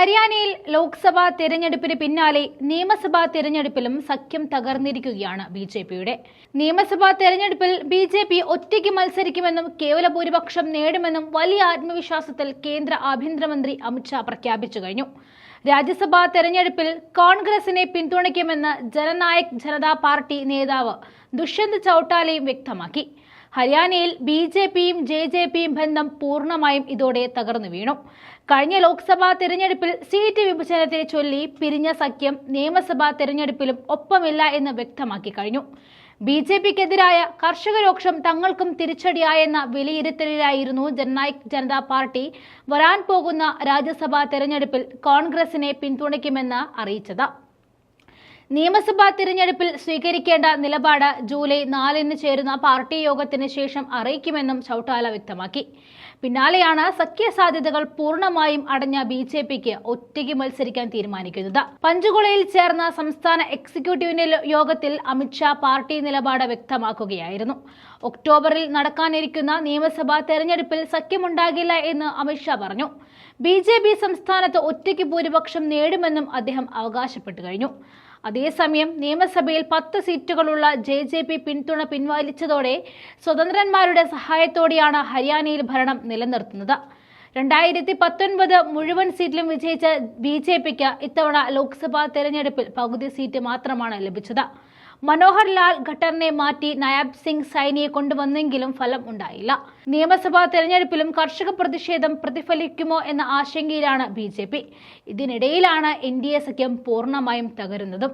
ഹരിയാനയിൽ ലോക്സഭാ തെരഞ്ഞെടുപ്പിന് പിന്നാലെ നിയമസഭാ തെരഞ്ഞെടുപ്പിലും സഖ്യം തകർന്നിരിക്കുകയാണ് ബി ജെ പിയുടെ. നിയമസഭാ തെരഞ്ഞെടുപ്പിൽ ബി ജെ പി ഒറ്റയ്ക്ക് മത്സരിക്കുമെന്നും കേവല ഭൂരിപക്ഷം നേടുമെന്നും വലിയ ആത്മവിശ്വാസത്തിൽ കേന്ദ്ര ആഭ്യന്തരമന്ത്രി അമിത്ഷാ പ്രഖ്യാപിച്ചു കഴിഞ്ഞു. രാജ്യസഭാ തെരഞ്ഞെടുപ്പിൽ കോൺഗ്രസിനെ പിന്തുണയ്ക്കുമെന്ന് ജനനായക് ജനതാ പാർട്ടി നേതാവ് ദുഷ്യന്ത് ചൌട്ടാലയും വ്യക്തമാക്കി. ഹരിയാനയിൽ ബി ജെ പിയും ജെ ജെ പിയും ബന്ധം പൂർണമായും ഇതോടെ തകർന്നു വീണു. കഴിഞ്ഞ ലോക്സഭാ തെരഞ്ഞെടുപ്പിൽ സീറ്റ് വിഭജനത്തെ ചൊല്ലി പിരിഞ്ഞ സഖ്യം നിയമസഭാ തെരഞ്ഞെടുപ്പിലും ഒപ്പമില്ല എന്ന് വ്യക്തമാക്കി കഴിഞ്ഞു. ബി ജെ പിക്കെതിരായ കർഷകരോക്ഷം തങ്ങൾക്കും തിരിച്ചടിയായെന്ന വിലയിരുത്തലിലായിരുന്നു ജനനായക് ജനതാ പാർട്ടി വരാൻ പോകുന്ന രാജ്യസഭാ തെരഞ്ഞെടുപ്പിൽ കോൺഗ്രസിനെ പിന്തുണയ്ക്കുമെന്ന് അറിയിച്ചത്. നിയമസഭാ തിരഞ്ഞെടുപ്പിൽ സ്വീകരിക്കേണ്ട നിലപാട് ജൂലൈ നാലിന് ചേരുന്ന പാർട്ടി യോഗത്തിന് ശേഷം അറിയിക്കുമെന്നും ചൌട്ടാല വ്യക്തമാക്കി. പിന്നാലെയാണ് സഖ്യസാധ്യതകൾ പൂർണമായും അടഞ്ഞ ബി ജെ പിക്ക് ഒറ്റയ്ക്ക് മത്സരിക്കാൻ തീരുമാനിക്കുന്നത്. പഞ്ചുകുളയിൽ ചേർന്ന സംസ്ഥാന എക്സിക്യൂട്ടീവിന്റെ യോഗത്തിൽ അമിത്ഷാ പാർട്ടി നിലപാട് വ്യക്തമാക്കുകയായിരുന്നു. ഒക്ടോബറിൽ നടക്കാനിരിക്കുന്ന നിയമസഭാ തെരഞ്ഞെടുപ്പിൽ സഖ്യമുണ്ടാകില്ല എന്ന് അമിത്ഷാ പറഞ്ഞു. ബി ജെ പി സംസ്ഥാനത്ത് ഒറ്റയ്ക്ക് ഭൂരിപക്ഷം നേടുമെന്നും അദ്ദേഹം അവകാശപ്പെട്ടു കഴിഞ്ഞു. അതേസമയം നിയമസഭയിൽ പത്ത് സീറ്റുകളുള്ള ജെ ജെ പി പിന്തുണ പിൻവലിച്ചതോടെ സ്വതന്ത്രന്മാരുടെ സഹായത്തോടെയാണ് ഹരിയാനയിൽ ഭരണം നിലനിർത്തുന്നത്. രണ്ടായിരത്തി പത്തൊൻപത് മുഴുവൻ സീറ്റിലും വിജയിച്ച ബി ജെ പിക്ക് ഇത്തവണ ലോക്സഭാ തെരഞ്ഞെടുപ്പിൽ പകുതി സീറ്റ് മാത്രമാണ് ലഭിച്ചത്. മനോഹർ ലാൽ ഖട്ടറിനെ മാറ്റി നയാബ് സിംഗ് സൈനിയെ കൊണ്ടുവന്നെങ്കിലും ഫലം ഉണ്ടായില്ല. നിയമസഭാ തെരഞ്ഞെടുപ്പിലും കർഷക പ്രതിഷേധം പ്രതിഫലിക്കുമോ എന്ന ആശങ്കയിലാണ് ബി ഇതിനിടയിലാണ് എൻ ഡി എ സഖ്യം പൂർണമായും തകരുന്നതും.